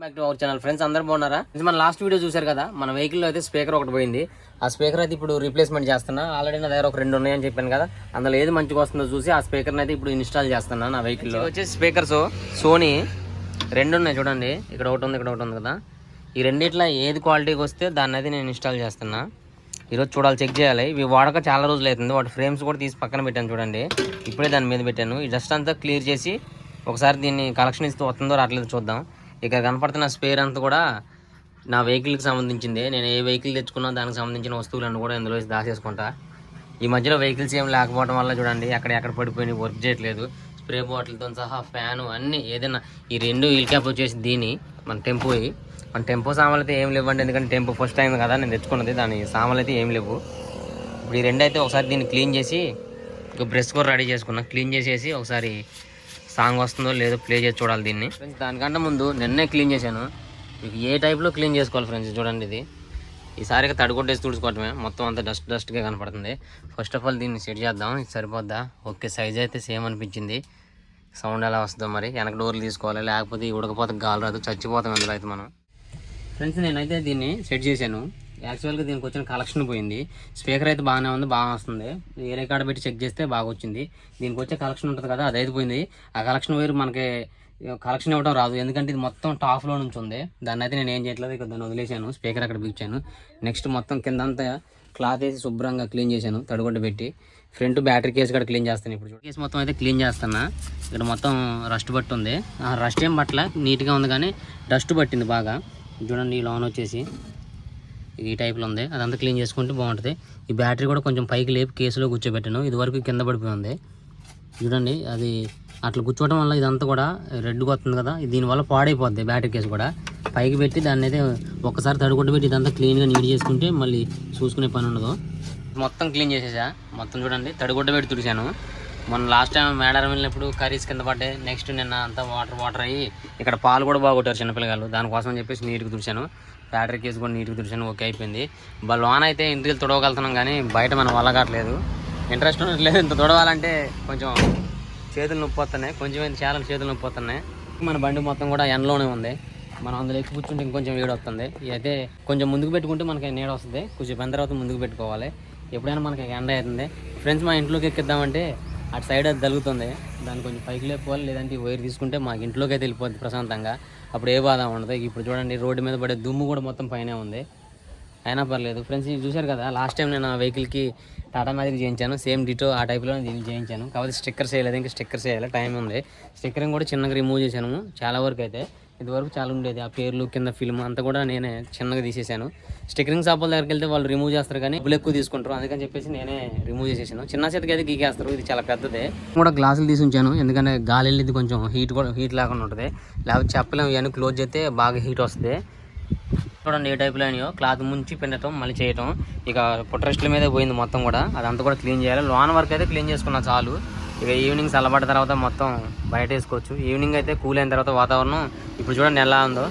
Back to our channel friends అందరూ బాగున్నారా? ఇది మన లాస్ట్ వీడియో చూశారు కదా? మన వెహికల్లో అయితే స్పీకర్ ఒకటి పోయింది. ఆ స్పీకర్ అయితే ఇప్పుడు రీప్లేస్మెంట్ చేస్తున్నా. ఆల్రెడీ నా దగ్గర ఒక రెండు ఉన్నాయని చెప్పాను కదా. అందులో ఏది మంచిగా వస్తుందో చూసి ఆ స్పీకర్ అయితే ఇప్పుడు ఇన్స్టాల్ చేస్తున్నా నా వెహికల్లో వచ్చేసి స్పీకర్స్ సోనీ రెండు ఉన్నాయి చూడండి. ఇక్కడ ఒకటి ఉంది ఇక్కడ ఒకటి ఉంది కదా. ఈ రెండిట్లో ఏది క్వాలిటీకి వస్తే దాన్ని అయితే నేను ఇన్స్టాల్ చేస్తున్నా. ఈరోజు చూడాలి చెక్ చేయాలి. ఇవి వాడక చాలా రోజులు అవుతుంది. వాటి ఫ్రేమ్స్ కూడా తీసి పక్కన పెట్టాను చూడండి. ఇప్పుడే దాని మీద పెట్టాను. ఈ డస్ట్ అంతా క్లియర్ చేసి ఒకసారి దీన్ని కలెక్షన్ ఇస్తూ వస్తుందో రావట్లేదు చూద్దాం. ఇక్కడ కనపడుతున్న స్పేర్ అంతా కూడా నా వెహికల్కి సంబంధించింది. నేను ఏ వెహికల్ తెచ్చుకున్నా దానికి సంబంధించిన వస్తువులన్నీ కూడా ఇందులో దాచేసుకుంటా. ఈ మధ్యలో వెహికల్స్ ఏం లేకపోవడం వల్ల చూడండి అక్కడ ఎక్కడ పడిపోయి వర్క్ చేయట్లేదు. స్ప్రే బాటిల్తో సహా ఫ్యాను అన్నీ ఏదైనా ఈ రెండు వీల్ క్యాప్ వచ్చేసి దీని మన టెంపోయి మన టెంపో సామాన్లు అయితే ఏం లేవండి ఎందుకంటే టెంపో ఫస్ట్ టైం కదా నేను తెచ్చుకున్నది దాని సామాన్లు అయితే ఏం లేవు. ఇప్పుడు ఈ రెండు అయితే ఒకసారి దీన్ని క్లీన్ చేసి ఒక బ్రష్ కూడా రెడీ చేసుకున్నా. క్లీన్ చేసేసి ఒకసారి సాంగ్ వస్తుందో లేదో ప్లే చేసి చూడాలి దీన్ని. ఫ్రెండ్స్ దానికంటే ముందు నిన్నే క్లీన్ చేశాను. మీకు ఏ టైప్లో క్లీన్ చేసుకోవాలి ఫ్రెండ్స్ చూడండి ఇది. ఈసారిగా తడికొట్టేసి తుడుచుకోవటమే. మొత్తం అంతా డస్ట్ డస్ట్గా కనపడుతుంది. ఫస్ట్ ఆఫ్ ఆల్ దీన్ని సెట్ చేద్దాం. ఇది సరిపోద్దా? ఓకే సైజ్ అయితే సేమ్ అనిపించింది. సౌండ్ ఎలా వస్తుందో మరి. వెనక డోర్లు తీసుకోవాలి. లేకపోతే ఉడకపోతే గాలి రాదు. చచ్చిపోతాం అందులో అయితే మనం. ఫ్రెండ్స్ నేనైతే దీన్ని సెట్ చేశాను. యాక్చువల్గా దీనికి వచ్చిన కలెక్షన్ పోయింది. స్పీకర్ అయితే బాగానే ఉంది బాగా వస్తుంది. వేరే కాడ పెట్టి చెక్ చేస్తే బాగా వచ్చింది. దీనికి వచ్చే కలెక్షన్ ఉంటుంది కదా అది అయితే పోయింది. ఆ కలెక్షన్ వేరు మనకి కలెక్షన్ ఇవ్వడం రాదు. ఎందుకంటే ఇది మొత్తం టాప్లో నుంచి ఉంది. దాన్ని అయితే నేను ఏం చేయట్లేదు ఇక దాన్ని వదిలేశాను. స్పీకర్ అక్కడ పిలిచాను నెక్స్ట్ మొత్తం కింద అంతా క్లాత్ వేసి శుభ్రంగా క్లీన్ చేశాను తడిగొడ్డ పెట్టి. ఫ్రంట్ బ్యాటరీ కేసు కూడా క్లీన్ చేస్తాను ఇప్పుడు కేసు మొత్తం అయితే క్లీన్ చేస్తున్నా. ఇక్కడ మొత్తం రస్ట్ బట్టి ఉంది. రస్ట్ ఏం పట్ల నీట్గా ఉంది కానీ డస్ట్ పట్టింది బాగా. చూడండి ఈ లోన్ వచ్చేసి. ఈ టైప్లో ఉంది. అదంతా క్లీన్ చేసుకుంటే బాగుంటుంది. ఈ బ్యాటరీ కూడా కొంచెం పైకి లేపి కేసులో కూర్చోబెట్టాను. ఇదివరకు కింద పడిపోయి ఉంది. చూడండి అది అట్లా కూర్చోవడం వల్ల ఇదంతా కూడా రెడ్గా వస్తుంది కదా. దీనివల్ల పాడైపోద్ది బ్యాటరీ కేసు కూడా. పైకి పెట్టి దాన్ని అయితే ఒక్కసారి తడుకుంటూ పెట్టి ఇదంతా క్లీన్గా నీట్ చేసుకుంటే మళ్ళీ చూసుకునే పని ఉండదు. మొత్తం క్లీన్ చేసేసా. మొత్తం చూడండి తడిగుడ్డ పెట్టి తుడిచాను. మొన్న లాస్ట్ టైం మేడారం వెళ్ళినప్పుడు కర్రీస్ కింద పడ్డాయి. నెక్స్ట్ నిన్న అంతా వాటర్ వాటర్ అయ్యి ఇక్కడ పాలు కూడా బాగొట్టారు చిన్నపిల్లగాళ్ళు. దానికోసం అని చెప్పేసి నీట్గా తుడిచాను. బ్యాటరీ కేసు కూడా నీట్గా తుడిచాను. ఓకే అయిపోయింది. లోన్ అయితే ఇంటికి తుడవగలుగుతున్నాం కానీ బయట మనం వల్ల కావట్లేదు. ఇంట్రెస్ట్ ఉండట్లేదు ఇంత తుడవాలంటే కొంచెం చేతులు నొప్పి వస్తున్నాయి. కొంచెం ఏంటి చాలా చేతులు నొప్పి వస్తున్నాయి. మన బండి మొత్తం కూడా ఎండలోనే ఉంది. మనం అందులో ఎక్కి కూర్చుంటే ఇంకొంచెం వేడి వస్తుంది. అయితే కొంచెం ముందుకు పెట్టుకుంటే మనకి నీడ వస్తుంది. కొంచెం పని తర్వాత ముందుకు పెట్టుకోవాలి. ఎప్పుడైనా మనకి ఎండ అవుతుంది. ఫ్రెండ్స్ మా ఇంట్లోకి ఎక్కిద్దామంటే అటు సైడ్ అది తగులుతుంది దాన్ని కొంచెం పైకి లేపుకోవాలి లేదంటే వైర్ తీసుకుంటే మాకు ఇంట్లోకి అయితే వెళ్ళిపోద్ది ప్రశాంతంగా. అప్పుడు ఏ బాధ ఉండదు. ఇప్పుడు చూడండి రోడ్డు మీద పడే దుమ్ము కూడా మొత్తం పైనే ఉంది. అయినా పర్లేదు. ఫ్రెండ్స్ ఇది చూశారు కదా లాస్ట్ టైం నేను ఆ వెహికల్కి టాటా మ్యాజిక్ చేయించాను. సేమ్ డిటో ఆ టైప్లో దీన్ని చేయించాను. కాబట్టి స్టిక్కర్స్ వేయలేదు ఇంకా స్టిక్కర్స్ వేయాలి టైం ఉంది. స్టిక్కరింగ్ కూడా చిన్నగా రిమూవ్ చేశాను. చాలా వరకు అయితే. ఇదివరకు చాలా ఉండేది. ఆ పేర్లు కింద ఫిల్మ్ అంతా కూడా నేనే చిన్నగా తీసేశాను. స్టిక్కరింగ్ షాపుల దగ్గరికి వెళ్తే వాళ్ళు రిమూవ్ చేస్తారు కానీ డబ్బులు ఎక్కువ తీసుకుంటారు. అందుకని చెప్పేసి నేనే రిమూవ్ చేసేసాను. చిన్న చేతికి అయితే గీకేస్తారు. ఇది చాలా పెద్దదే. కూడా గ్లాసులు తీసి ఉంచాను. ఎందుకంటే గాలి వెళ్ళేది కొంచెం హీట్ కూడా హీట్ లేకుండా ఉంటుంది. లేకపోతే చెప్పలేము. ఇవన్నీ క్లోజ్ చేస్తే బాగా హీట్ వస్తుంది. చూడండి ఏ టైప్లో అయినాయో. క్లాత్ ముంచి పిండటం మళ్ళీ చేయటం. ఇక పుట్రెస్ట్ల మీద పోయింది మొత్తం కూడా. అదంతా కూడా క్లీన్ చేయాలి. లోన్ వరకు అయితే క్లీన్ చేసుకున్నా చాలు. ఇక ఈవినింగ్ చల్లబడ్డ తర్వాత మొత్తం బయట వేసుకోవచ్చు. ఈవినింగ్ అయితే కూల్ అయిన తర్వాత వాతావరణం ఇప్పుడు చూడండి ఎలా ఉందో.